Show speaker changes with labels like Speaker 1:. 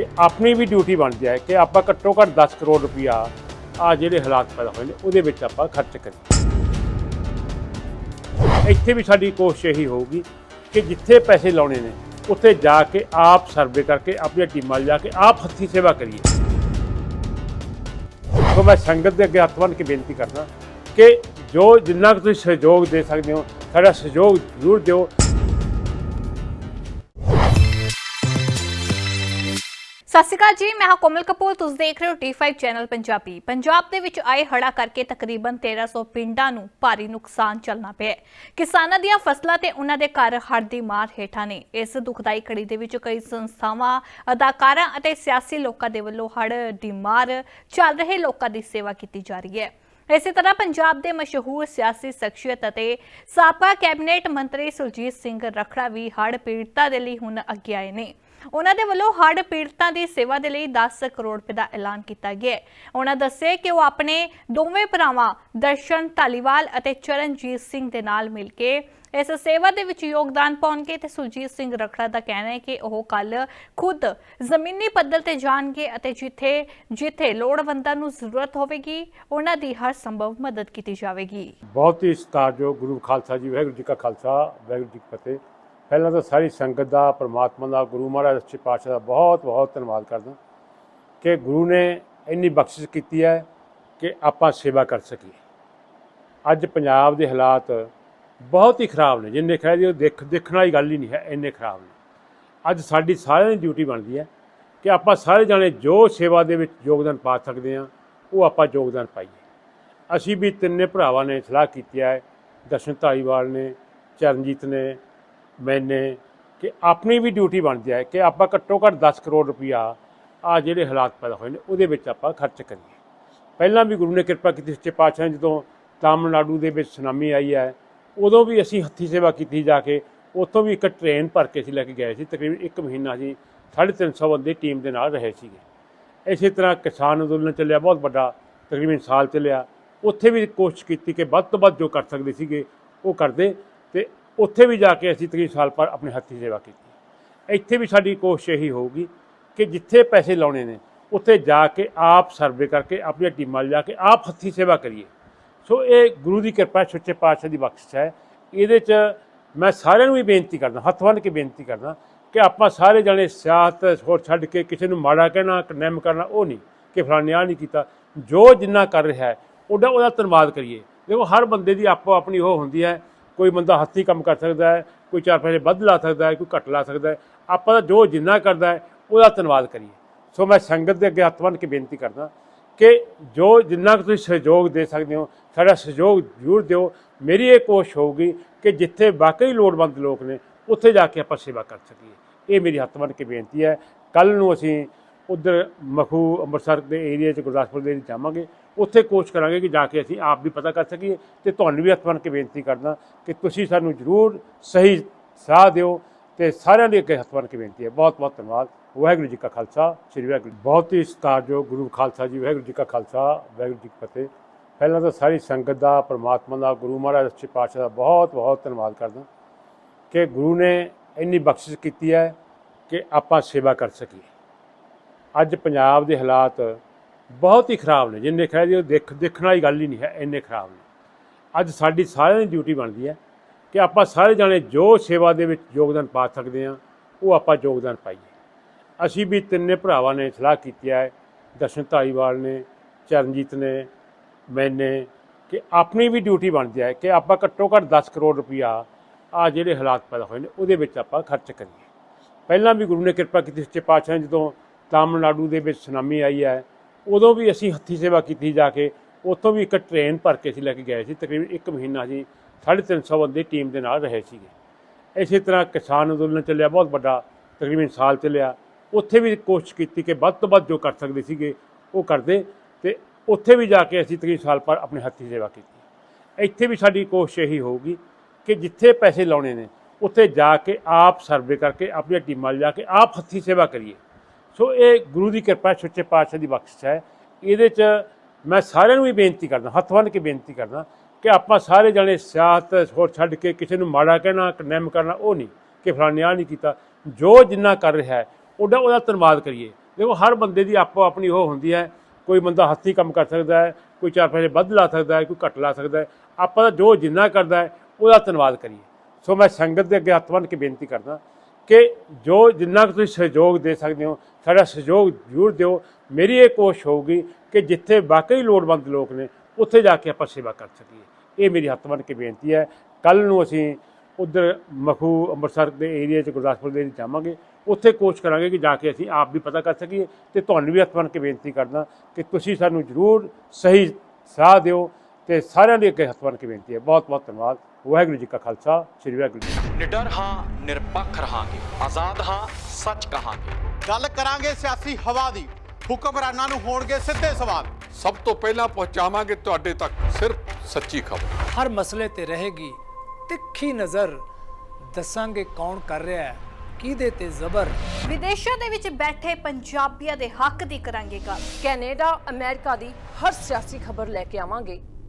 Speaker 1: ਕਿ ਆਪਣੀ ਵੀ ਡਿਊਟੀ ਬਣਦੀ ਹੈ ਕਿ ਆਪਾਂ ਘੱਟੋ ਘੱਟ 10 ਕਰੋੜ ਰੁਪਇਆ ਆ ਜਿਹੜੇ ਹਾਲਾਤ ਪੈਦਾ ਹੋਏ ਨੇ, ਉਹਦੇ ਵਿੱਚ ਆਪਾਂ ਖਰਚ ਕਰੀਏ। ਇੱਥੇ ਵੀ ਸਾਡੀ ਕੋਸ਼ਿਸ਼ ਇਹੀ ਹੋਊਗੀ ਕਿ ਜਿੱਥੇ ਪੈਸੇ ਲਾਉਣੇ ਨੇ, ਉੱਥੇ ਜਾ ਕੇ ਆਪ ਸਰਵੇ ਕਰਕੇ ਆਪਣੀਆਂ ਟੀਮਾਂ ਲਿਜਾ ਕੇ ਆਪ ਹੱਥੀਂ ਸੇਵਾ ਕਰੀਏ। ਸੋ ਮੈਂ ਸੰਗਤ ਦੇ ਅੱਗੇ ਹੱਥ ਬੰਨ੍ਹ ਕੇ ਬੇਨਤੀ ਕਰਦਾ ਕਿ ਜੋ ਜਿੰਨਾ ਕੁ ਤੁਸੀਂ ਸਹਿਯੋਗ ਦੇ ਸਕਦੇ ਹੋ, ਸਾਡਾ ਸਹਿਯੋਗ ਜ਼ਰੂਰ ਦਿਓ।
Speaker 2: ਸਤਿ ਸ਼੍ਰੀ ਅਕਾਲ ਜੀ, ਮੈਂ ਹਾਂ ਕੋਮਲ ਕਪੂਰ, ਤੁਸੀਂ ਦੇਖ ਰਹੇ ਹੋ T5 ਚੈਨਲ ਪੰਜਾਬੀ। ਪੰਜਾਬ ਦੇ ਵਿੱਚ ਆਏ ਹੜਾ ਕਰਕੇ ਤਕਰੀਬਨ 1300 ਪਿੰਡਾਂ ਨੂੰ ਭਾਰੀ ਨੁਕਸਾਨ ਚੱਲਣਾ ਪਿਆ ਕਿਸਾਨਾਂ ਦੀਆਂ ਫਸਲਾਂ ਤੇ ਉਹਨਾਂ ਦੇ ਘਰ ਹੜ੍ਹ ਦੀ ਮਾਰ ਹੇਠਾਂ ਨੇ। ਇਸ ਦੁਖਦਾਈ ਘੜੀ ਦੇ ਵਿੱਚ ਕਈ ਸੰਸਥਾਵਾਂ, ਅਦਾਕਾਰਾਂ ਅਤੇ ਸਿਆਸੀ ਲੋਕਾਂ ਦੇ ਵੱਲੋਂ ਹੜ੍ਹ ਦੀ ਮਾਰ ਚੱਲ ਰਹੇ ਲੋਕਾਂ ਦੀ ਸੇਵਾ ਕੀਤੀ ਜਾ ਰਹੀ ਹੈ। ਇਸੇ ਤਰ੍ਹਾਂ ਪੰਜਾਬ ਦੇ ਮਸ਼ਹੂਰ ਸਿਆਸੀ ਸ਼ਖਸੀਅਤ ਅਤੇ ਸਾਬਕਾ ਕੈਬਨਿਟ ਮੰਤਰੀ ਸੁਰਜੀਤ ਸਿੰਘ ਰਖੜਾ ਵੀ ਹੜ੍ਹ ਪੀੜਤਾਂ ਦੇ ਲਈ ਹੁਣ ਅੱਗੇ ਆਏ ਨੇ। ਉਹਨਾਂ ਦੇ ਵੱਲੋਂ ਹੜ੍ਹ ਪੀੜਤਾਂ ਦੀ ਸੇਵਾ ਦੇ ਲਈ 10 ਕਰੋੜ ਰੁਪਏ ਦਾ ਐਲਾਨ ਕੀਤਾ ਗਿਆ ਹੈ। ਉਹਨਾਂ ਦੱਸਿਆ ਕਿ ਉਹ ਆਪਣੇ ਦੋਵੇਂ ਭਰਾਵਾਂ ਦਰਸ਼ਨ ਧਾਲੀਵਾਲ ਅਤੇ ਚਰਨਜੀਤ ਸਿੰਘ ਦੇ ਨਾਲ ਮਿਲ ਕੇ ਇਸ ਸੇਵਾ ਦੇ ਵਿੱਚ ਯੋਗਦਾਨ ਪਾਉਣਗੇ ਤੇ ਸੁਰਜੀਤ ਸਿੰਘ ਰਖੜਾ ਦਾ ਕਹਿਣਾ ਹੈ ਕਿ ਉਹ ਕੱਲ ਖੁਦ ਜ਼ਮੀਨੀ ਪੱਧਰ ਤੇ ਜਾਣਗੇ ਅਤੇ ਜਿੱਥੇ ਜਿੱਥੇ ਲੋੜਵੰਦਾਂ ਨੂੰ ਜ਼ਰੂਰਤ ਹੋਵੇਗੀ, ਉਹਨਾਂ ਦੀ ਹਰ ਸੰਭਵ ਮਦਦ ਕੀਤੀ ਜਾਵੇਗੀ।
Speaker 1: ਬਹੁਤ ਹੀ ਸਤਿਕਾਰਯੋਗ ਗੁਰੂ ਖਾਲਸਾ ਜੀ, ਵਾਹਿਗੁਰੂ ਜੀ ਕਾ ਖਾਲਸਾ, ਵਾਹਿਗੁਰੂ ਜੀ ਕੀ ਫਤਿਹ। ਪਹਿਲਾਂ ਤਾਂ ਸਾਰੀ ਸੰਗਤ ਦਾ, ਪ੍ਰਮਾਤਮਾ ਦਾ, ਗੁਰੂ ਮਹਾਰਾਜ ਸੱਚੇ ਪਾਤਸ਼ਾਹ ਦਾ ਬਹੁਤ ਬਹੁਤ ਧੰਨਵਾਦ ਕਰਦਾ ਕਿ ਗੁਰੂ ਨੇ ਇੰਨੀ ਬਖਸ਼ਿਸ਼ ਕੀਤੀ ਹੈ ਕਿ ਆਪਾਂ ਸੇਵਾ ਕਰ ਸਕੀਏ। ਅੱਜ ਪੰਜਾਬ ਦੇ ਹਾਲਾਤ ਬਹੁਤ ਹੀ ਖਰਾਬ ਨੇ। ਜਿੰਨੇ ਕਹਿ ਉਹ ਦੇਖ, ਦੇਖਣ ਵਾਲੀ ਗੱਲ ਹੀ ਨਹੀਂ ਹੈ, ਇੰਨੇ ਖਰਾਬ ਨੇ। ਅੱਜ ਸਾਡੀ ਸਾਰਿਆਂ ਦੀ ਡਿਊਟੀ ਬਣਦੀ ਹੈ ਕਿ ਆਪਾਂ ਸਾਰੇ ਜਾਣੇ ਜੋ ਸੇਵਾ ਦੇ ਵਿੱਚ ਯੋਗਦਾਨ ਪਾ ਸਕਦੇ ਹਾਂ, ਉਹ ਆਪਾਂ ਯੋਗਦਾਨ ਪਾਈਏ। ਅਸੀਂ ਵੀ ਤਿੰਨੇ ਭਰਾਵਾਂ ਨੇ ਸਲਾਹ ਕੀਤੀ ਹੈ, ਦਰਸ਼ਨ ਧਾਲੀਵਾਲ ਨੇ, ਚਰਨਜੀਤ ਨੇ ਮੈਨੇ ਕਿ ਆਪਣੀ ਵੀ ਡਿਊਟੀ ਬਣਦੀ ਹੈ ਕਿ ਆਪਾਂ ਘੱਟੋ ਘੱਟ 10 ਕਰੋੜ ਰੁਪਇਆ ਆ ਜਿਹੜੇ ਹਾਲਾਤ ਪੈਦਾ ਹੋਏ ਨੇ, ਉਹਦੇ ਵਿੱਚ ਆਪਾਂ ਖਰਚ ਕਰੀਏ। ਪਹਿਲਾਂ ਵੀ ਗੁਰੂ ਨੇ ਕਿਰਪਾ ਕੀਤੀ ਸੱਚੇ ਪਾਤਸ਼ਾਹ ਜਦੋਂ ਤਾਮਿਲਨਾਡੂ ਦੇ ਵਿੱਚ ਸੁਨਾਮੀ ਆਈ ਹੈ, ਉਦੋਂ ਵੀ ਅਸੀਂ ਹੱਥੀ ਸੇਵਾ ਕੀਤੀ ਜਾ ਕੇ, ਉੱਥੋਂ ਵੀ ਇੱਕ ਟ੍ਰੇਨ ਭਰ ਕੇ ਅਸੀਂ ਲੈ ਕੇ ਗਏ ਸੀ, ਤਕਰੀਬਨ 1 ਮਹੀਨਾ ਅਸੀਂ 350 ਬੰਦੇ ਟੀਮ ਦੇ ਨਾਲ ਰਹੇ ਸੀਗੇ। ਇਸੇ ਤਰ੍ਹਾਂ ਕਿਸਾਨ ਅੰਦੋਲਨ ਚੱਲਿਆ, ਬਹੁਤ ਵੱਡਾ, ਤਕਰੀਬਨ ਸਾਲ ਚੱਲਿਆ। ਉੱਥੇ ਵੀ ਕੋਸ਼ਿਸ਼ ਕੀਤੀ ਕਿ ਵੱਧ ਤੋਂ ਵੱਧ ਜੋ ਕਰ ਸਕਦੇ ਸੀਗੇ, ਉਹ ਕਰਦੇ ਤੇ ਉੱਥੇ ਵੀ ਜਾ ਕੇ ਅਸੀਂ ਤਕਰੀਬਨ ਸਾਲ ਪਰ ਆਪਣੇ ਹੱਥੀ ਸੇਵਾ ਕੀਤੀ। ਇੱਥੇ ਵੀ ਸਾਡੀ ਕੋਸ਼ਿਸ਼ ਇਹੀ ਹੋਊਗੀ ਕਿ ਜਿੱਥੇ ਪੈਸੇ ਲਾਉਣੇ ਨੇ ਉੱਥੇ ਜਾ ਕੇ ਆਪ ਸਰਵੇ ਕਰਕੇ ਆਪਣੀਆਂ ਟੀਮਾਂ ਲਿਜਾ ਕੇ ਆਪ ਹੱਥੀ ਸੇਵਾ ਕਰੀਏ। ਸੋ ਇਹ ਗੁਰੂ ਦੀ ਕਿਰਪਾ ਹੈ, ਸੱਚੇ ਪਾਤਸ਼ਾਹ ਦੀ ਬਖਸ਼ਿਸ਼ ਹੈ। ਇਹਦੇ 'ਚ ਮੈਂ ਸਾਰਿਆਂ ਨੂੰ ਵੀ ਬੇਨਤੀ ਕਰਦਾ ਹੱਥ ਬੰਨ੍ਹ ਕੇ ਬੇਨਤੀ ਕਰਦਾ ਕਿ ਆਪਾਂ ਸਾਰੇ ਜਣੇ ਸਿਆਸਤ ਹੋਰ ਛੱਡ ਕੇ ਕਿਸੇ ਨੂੰ ਮਾੜਾ ਕਹਿਣਾ ਕੰਡੈਮ ਕਰਨਾ ਉਹ ਨਹੀਂ ਕਿ ਫਲਾਣੇ ਆ ਨਹੀਂ ਕੀਤਾ। ਜੋ ਜਿੰਨਾ ਕਰ ਰਿਹਾ ਹੈ ਉਹਦਾ ਉਹਦਾ ਧੰਨਵਾਦ ਕਰੀਏ। ਦੇਖੋ ਹਰ ਬੰਦੇ ਦੀ ਆਪੋ ਆਪਣੀ ਉਹ ਹੁੰਦੀ ਹੈ ਕੋਈ ਬੰਦਾ ਹੱਥੀਂ ਕੰਮ ਕਰ ਸਕਦਾ ਹੈ, ਕੋਈ ਚਾਰ ਪੈਸੇ ਵੱਧ ਲਾ ਸਕਦਾ ਹੈ, ਕੋਈ ਘੱਟ ਲਾ ਸਕਦਾ ਹੈ, ਆਪਾਂ ਦਾ ਜੋ ਜਿੰਨਾ ਕਰਦਾ ਹੈ, ਉਹਦਾ ਧੰਨਵਾਦ ਕਰੀਏ। ਸੋ ਮੈਂ ਸੰਗਤ ਦੇ ਅੱਗੇ ਹੱਥ ਬੰਨ੍ਹ ਕੇ ਬੇਨਤੀ ਕਰਦਾ ਕਿ ਜੋ ਜਿੰਨਾ ਕੁ ਤੁਸੀਂ ਸਹਿਯੋਗ ਦੇ ਸਕਦੇ ਹੋ, ਸਾਡਾ ਸਹਿਯੋਗ ਜ਼ਰੂਰ ਦਿਓ। ਮੇਰੀ ਇਹ ਕੋਸ਼ਿਸ਼ ਹੋਊਗੀ ਕਿ ਜਿੱਥੇ ਵਾਕਈ ਲੋੜਵੰਦ ਲੋਕ ਨੇ, ਉੱਥੇ ਜਾ ਕੇ ਆਪਾਂ ਸੇਵਾ ਕਰ ਸਕੀਏ। ਇਹ ਮੇਰੀ ਹੱਥ ਬੰਨ੍ਹ ਕੇ ਬੇਨਤੀ ਹੈ। ਕੱਲ ਨੂੰ ਅਸੀਂ ਉਧਰ ਮਖੂ ਅੰਮ੍ਰਿਤਸਰ ਦੇ ਏਰੀਆ 'ਚ ਗੁਰਦਾਸਪੁਰ ਦੇ ਏਰੀਆ 'ਚ ਜਾਵਾਂਗੇ। ਉੱਥੇ ਕੋਸ਼ਿਸ਼ ਕਰਾਂਗੇ ਕਿ ਜਾ ਕੇ ਅਸੀਂ ਆਪ ਵੀ ਪਤਾ ਕਰ ਸਕੀਏ ਤੇ ਤੁਹਾਨੂੰ ਵੀ ਹੱਥ ਬੰਨ੍ਹ ਕੇ ਬੇਨਤੀ ਕਰਦਾ ਕਿ ਤੁਸੀਂ ਸਾਨੂੰ ਜ਼ਰੂਰ ਸਹੀ ਸਾਹ ਦਿਓ ਤੇ ਸਾਰਿਆਂ ਦੇ ਅੱਗੇ ਹੱਥ ਬੰਨ੍ਹ ਕੇ ਬੇਨਤੀ ਹੈ। ਬਹੁਤ ਬਹੁਤ ਧੰਨਵਾਦ। ਵਾਹਿਗੁਰੂ ਜੀ ਕਾ ਖਾਲਸਾ, ਸ੍ਰੀ ਵਾਹਿਗੁਰੂ ਬਹੁਤ ਹੀ ਸਤਿਕਾਰਯੋਗ ਗੁਰੂ ਖਾਲਸਾ ਜੀ, ਵਾਹਿਗੁਰੂ ਜੀ ਕਾ ਖਾਲਸਾ, ਵਾਹਿਗੁਰੂ ਜੀ ਕੀ ਫਤਿਹ। ਪਹਿਲਾਂ ਤਾਂ ਸਾਰੀ ਸੰਗਤ ਦਾ, ਪ੍ਰਮਾਤਮਾ ਦਾ, ਗੁਰੂ ਮਹਾਰਾਜ ਸੱਚੇ ਪਾਤਸ਼ਾਹ ਦਾ ਬਹੁਤ ਬਹੁਤ ਧੰਨਵਾਦ ਕਰਦਾ ਕਿ ਗੁਰੂ ਨੇ ਇੰਨੀ ਬਖਸ਼ਿਸ਼ ਕੀਤੀ ਹੈ ਕਿ ਆਪਾਂ ਸੇਵਾ ਕਰ ਸਕੀਏ। ਅੱਜ ਪੰਜਾਬ ਦੇ ਹਾਲਾਤ ਬਹੁਤ ਹੀ ਖਰਾਬ ਨੇ, ਜਿੰਨੇ ਕਹਿ ਉਹ ਦੇਖ, ਦੇਖਣ ਵਾਲੀ ਗੱਲ ਹੀ ਨਹੀਂ ਹੈ, ਇੰਨੇ ਖਰਾਬ ਨੇ। ਅੱਜ ਸਾਡੀ ਸਾਰਿਆਂ ਦੀ ਡਿਊਟੀ ਬਣਦੀ ਹੈ ਕਿ ਆਪਾਂ ਸਾਰੇ ਜਾਣੇ ਜੋ ਸੇਵਾ ਦੇ ਵਿੱਚ ਯੋਗਦਾਨ ਪਾ ਸਕਦੇ ਹਾਂ, ਉਹ ਆਪਾਂ ਯੋਗਦਾਨ ਪਾਈਏ। ਅਸੀਂ ਵੀ ਤਿੰਨੇ ਭਰਾਵਾਂ ਨੇ ਸਲਾਹ ਕੀਤੀ ਹੈ, ਦਰਸ਼ਨ ਧਾਲੀਵਾਲ ਨੇ, ਚਰਨਜੀਤ ਨੇ, ਮੈਨੇ ਕਿ ਆਪਣੀ ਵੀ ਡਿਊਟੀ ਬਣਦੀ ਹੈ ਕਿ ਆਪਾਂ ਘੱਟੋ ਘੱਟ 10 ਕਰੋੜ ਰੁਪਇਆ ਆ ਜਿਹੜੇ ਹਾਲਾਤ ਪੈਦਾ ਹੋਏ ਨੇ, ਉਹਦੇ ਵਿੱਚ ਆਪਾਂ ਖਰਚ ਕਰੀਏ। ਪਹਿਲਾਂ ਵੀ ਗੁਰੂ ਨੇ ਕਿਰਪਾ ਕੀਤੀ ਸੱਚੇ ਪਾਤਸ਼ਾਹ ਜਦੋਂ ਤਾਮਿਲਨਾਡੂ ਦੇ ਵਿੱਚ ਸੁਨਾਮੀ ਆਈ ਹੈ ਉਦੋਂ ਵੀ ਅਸੀਂ ਹੱਥੀ ਸੇਵਾ ਕੀਤੀ ਜਾ ਕੇ, ਉੱਥੋਂ ਵੀ ਇੱਕ ਟ੍ਰੇਨ ਭਰ ਕੇ ਅਸੀਂ ਲੈ ਕੇ ਗਏ ਸੀ। ਤਕਰੀਬਨ 1 ਮਹੀਨਾ ਅਸੀਂ 350 ਬੰਦੇ ਟੀਮ ਦੇ ਨਾਲ ਰਹੇ ਸੀਗੇ। ਇਸੇ ਤਰ੍ਹਾਂ ਕਿਸਾਨ ਅੰਦੋਲਨ ਚੱਲਿਆ, ਬਹੁਤ ਵੱਡਾ, ਤਕਰੀਬਨ ਸਾਲ ਚੱਲਿਆ। ਉੱਥੇ ਵੀ ਕੋਸ਼ਿਸ਼ ਕੀਤੀ ਕਿ ਵੱਧ ਤੋਂ ਵੱਧ ਜੋ ਕਰ ਸਕਦੇ ਸੀਗੇ, ਉਹ ਕਰਦੇ ਤੇ ਉੱਥੇ ਵੀ ਜਾ ਕੇ ਅਸੀਂ ਤਕਰੀਬਨ ਸਾਲ ਪਰ ਆਪਣੇ ਹੱਥੀ ਸੇਵਾ ਕੀਤੀ। ਇੱਥੇ ਵੀ ਸਾਡੀ ਕੋਸ਼ਿਸ਼ ਇਹੀ ਹੋਊਗੀ ਕਿ ਜਿੱਥੇ ਪੈਸੇ ਲਾਉਣੇ ਨੇ, ਉੱਥੇ ਜਾ ਕੇ ਆਪ ਸਰਵੇ ਕਰਕੇ, ਆਪਣੀਆਂ ਟੀਮਾਂ ਲਿਜਾ ਕੇ ਆਪ ਹੱਥੀ ਸੇਵਾ ਕਰੀਏ। ਸੋ ਇਹ ਗੁਰੂ ਦੀ ਕਿਰਪਾ ਹੈ, ਸੱਚੇ ਪਾਤਸ਼ਾਹ ਦੀ ਬਖਸ਼ਿਸ਼ ਹੈ। ਇਹਦੇ 'ਚ ਮੈਂ ਸਾਰਿਆਂ ਨੂੰ ਵੀ ਬੇਨਤੀ ਕਰਦਾ ਹੱਥ ਬੰਨ੍ਹ ਕੇ ਬੇਨਤੀ ਕਰਦਾ ਕਿ ਆਪਾਂ ਸਾਰੇ ਜਣੇ ਸਿਆਸਤ ਹੋਰ ਛੱਡ ਕੇ ਕਿਸੇ ਨੂੰ ਮਾੜਾ ਕਹਿਣਾ ਕੰਡੈਮ ਕਰਨਾ ਉਹ ਨਹੀਂ ਕਿ ਫਲਾਣੇ ਆ ਨਹੀਂ ਕੀਤਾ। ਜੋ ਜਿੰਨਾ ਕਰ ਰਿਹਾ ਹੈ ਉਹਦਾ ਉਹਦਾ ਧੰਨਵਾਦ ਕਰੀਏ। ਦੇਖੋ ਹਰ ਬੰਦੇ ਦੀ ਆਪੋ ਆਪਣੀ ਉਹ ਹੁੰਦੀ ਹੈ ਕੋਈ ਬੰਦਾ ਹੱਥੀਂ ਕੰਮ ਕਰ ਸਕਦਾ ਹੈ ਕੋਈ ਚਾਰ ਪੈਸੇ ਵੱਧ ਲਾ ਸਕਦਾ ਹੈ ਕੋਈ ਘੱਟ ਲਾ ਸਕਦਾ ਹੈ। ਆਪਾਂ ਦਾ ਜੋ ਜਿੰਨਾ ਕਰਦਾ ਹੈ ਉਹਦਾ ਧੰਨਵਾਦ ਕਰੀਏ। ਸੋ ਮੈਂ ਸੰਗਤ ਦੇ ਅੱਗੇ ਹੱਥ ਬੰਨ੍ਹ ਕੇ ਬੇਨਤੀ ਕਰਦਾ ਕਿ ਜੋ ਜਿੰਨਾ ਕੁ ਤੁਸੀਂ ਸਹਿਯੋਗ ਦੇ ਸਕਦੇ ਹੋ, ਸਾਡਾ ਸਹਿਯੋਗ ਜ਼ਰੂਰ ਦਿਓ। ਮੇਰੀ ਇਹ ਕੋਸ਼ਿਸ਼ ਹੋਊਗੀ ਕਿ ਜਿੱਥੇ ਵਾਕਈ ਲੋੜਵੰਦ ਲੋਕ ਨੇ, ਉੱਥੇ ਜਾ ਕੇ ਆਪਾਂ ਸੇਵਾ ਕਰ ਸਕੀਏ। ਇਹ ਮੇਰੀ ਹੱਥ ਬੰਨ੍ਹ ਕੇ ਬੇਨਤੀ ਹੈ। ਕੱਲ ਨੂੰ ਅਸੀਂ ਉਧਰ ਮਖੂ ਅੰਮ੍ਰਿਤਸਰ ਦੇ ਏਰੀਆ 'ਚ ਗੁਰਦਾਸਪੁਰ ਦੇ ਏਰੀਆ 'ਚ ਜਾਵਾਂਗੇ। ਉੱਥੇ ਕੋਸ਼ਿਸ਼ ਕਰਾਂਗੇ ਕਿ ਜਾ ਕੇ ਅਸੀਂ ਆਪ ਵੀ ਪਤਾ ਕਰ ਸਕੀਏ ਤੇ ਤੁਹਾਨੂੰ ਵੀ ਹੱਥ ਬੰਨ੍ਹ ਕੇ ਬੇਨਤੀ ਕਰਦਾ ਕਿ ਤੁਸੀਂ ਸਾਨੂੰ ਜ਼ਰੂਰ ਸਹੀ ਸਾਹ ਦਿਓ ਤੇ ਸਾਰਿਆਂ ਦੇ ਅੱਗੇ ਹੱਥ ਬੰਨ੍ਹ ਕੇ ਬੇਨਤੀ ਹੈ। ਬਹੁਤ ਬਹੁਤ ਧੰਨਵਾਦ। ਵਾਹਿਗੁਰੂ ਜੀ ਕਾ ਖਾਲਸਾ ਸ੍ਰੀ ਵਾਹਿਗੁਰੂ ਜੀ।
Speaker 3: ਨਿਡਰ ਹਾਂ ਨਿਰਪੱਖ ਰਹਾਂਗੇ ਆਜ਼ਾਦ ਹਾਂ ਸੱਚ ਕਹਾਂਗੇ।
Speaker 4: ਗੱਲ ਕਰਾਂਗੇ ਸਿਆਸੀ ਹਵਾ ਦੀ ਹੁਕਮਰਾਨਾਂ ਨੂੰ ਹੋਣਗੇ ਸਿੱਧੇ ਸਵਾਲ।
Speaker 5: ਸਭ ਤੋਂ ਪਹਿਲਾਂ ਪਹੁੰਚਾਵਾਂਗੇ ਤੁਹਾਡੇ ਤੱਕ ਸਿਰਫ ਸੱਚੀ ਖਬਰ।
Speaker 6: ਹਰ ਮਸਲੇ ਤੇ ਰਹੇਗੀ ਤਿੱਖੀ ਨਜ਼ਰ। ਦੱਸਾਂਗੇ ਕੌਣ ਕਰ ਰਿਹਾ ਹੈ ਕਿਹਦੇ ਤੇ ਜ਼ਬਰ।
Speaker 2: ਵਿਦੇਸ਼ਾਂ ਦੇ ਵਿੱਚ ਬੈਠੇ ਪੰਜਾਬੀਆਂ ਦੇ ਹੱਕ ਦੀ ਕਰਾਂਗੇ ਗੱਲ।
Speaker 7: ਕੈਨੇਡਾ ਅਮਰੀਕਾ ਦੀ ਹਰ ਸਿਆਸੀ ਖਬਰ ਲੈ ਕੇ ਆਵਾਂਗੇ।